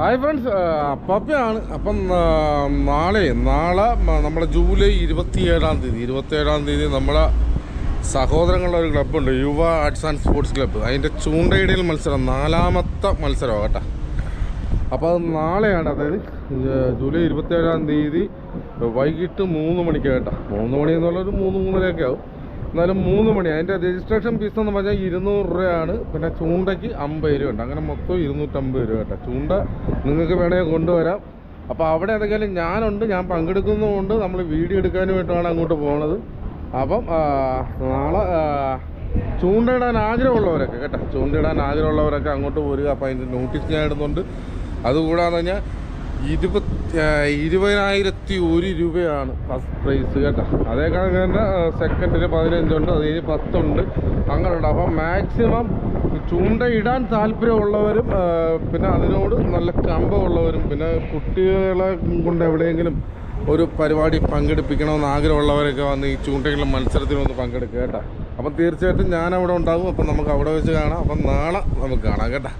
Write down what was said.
Hi friends അപ്പാപ്പയാണ് അപ്പം നാളെ നാളെ നമ്മുടെ ജൂലൈ ഇരുപത്തിയേഴാം തീയതി ഇരുപത്തിയേഴാം തീയതി നമ്മളെ സഹോദരങ്ങളുടെ ഒരു ക്ലബ്ബുണ്ട് യുവ ആർട്സ് ആൻഡ് സ്പോർട്സ് ക്ലബ്ബ്. അതിന്റെ ചൂണ്ടയിടയിൽ മത്സരം നാലാമത്തെ മത്സരമാണ് കേട്ടോ അപ്പോൾ അത് നാളെയാണ് അതായത് ജൂലൈ ഇരുപത്തിയേഴാം തീയതി വൈകിട്ട് മൂന്ന് മണിക്ക് കേട്ടോ. മൂന്ന് മണി എന്നുള്ളൊരു മൂന്ന് മൂന്നരയൊക്കെ ആവും. എന്നാലും മൂന്ന് മണി അതിന്റെ രജിസ്ട്രേഷൻ ഫീസ് എന്ന് പറഞ്ഞാൽ ഇരുന്നൂറ് രൂപയാണ്. പിന്നെ ചൂണ്ടയ്ക്ക് അമ്പത് രൂപ ഉണ്ട്. അങ്ങനെ മൊത്തം ഇരുന്നൂറ്റമ്പത് രൂപ കേട്ടോ. ചൂണ്ട നിങ്ങൾക്ക് വേണമെങ്കിൽ കൊണ്ടുവരാം. അപ്പോൾ അവിടെ എന്തെങ്കിലും ഞാനുണ്ട് ഞാൻ പങ്കെടുക്കുന്നതുകൊണ്ട് നമ്മൾ വീഡിയോ എടുക്കാനുമായിട്ടാണ് അങ്ങോട്ട് പോകുന്നത് അപ്പം നാളെ ചൂണ്ടയിടാൻ ആഗ്രഹമുള്ളവരൊക്കെ കേട്ടോ. ചൂണ്ടയിടാൻ ആഗ്രഹമുള്ളവരൊക്കെ അങ്ങോട്ട് പോരുക അപ്പോൾ അതിന്റെ നോട്ടീസ് ഞാൻ ഇടുന്നുണ്ട്. അതുകൂടാതെ കഴിഞ്ഞാൽ ഇരുപത്തി ഇരുപതിനായിരത്തി ഒരു രൂപയാണ് ഫസ്റ്റ് പ്രൈസ് കേട്ടോ. അതേ കണക്ക് തന്നെ സെക്കൻഡിന് പതിനഞ്ചുണ്ട് അതിന് കഴിഞ്ഞ് പത്തുണ്ട്. അങ്ങനെയുണ്ട്. അപ്പം മാക്സിമം ചൂണ്ടയിടാൻ താല്പര്യമുള്ളവരും ആ, പിന്നെ അതിനോട് നല്ല കമ്പമുള്ളവരും പിന്നെ കുട്ടികളെ കൊണ്ട് എവിടെയെങ്കിലും ഒരു പരിപാടി പങ്കെടുപ്പിക്കണമെന്ന് ആഗ്രഹമുള്ളവരൊക്കെ വന്ന് ഈ ചൂണ്ടയിലെ മത്സരത്തിനൊന്ന് പങ്കെടുക്കുക കേട്ടോ. അപ്പം തീർച്ചയായിട്ടും ഞാൻ അവിടെ ഉണ്ടാകും. അപ്പം നമുക്ക് അവിടെ വെച്ച് കാണാം. അപ്പം നാളെ നമുക്ക് കാണാം കേട്ടോ.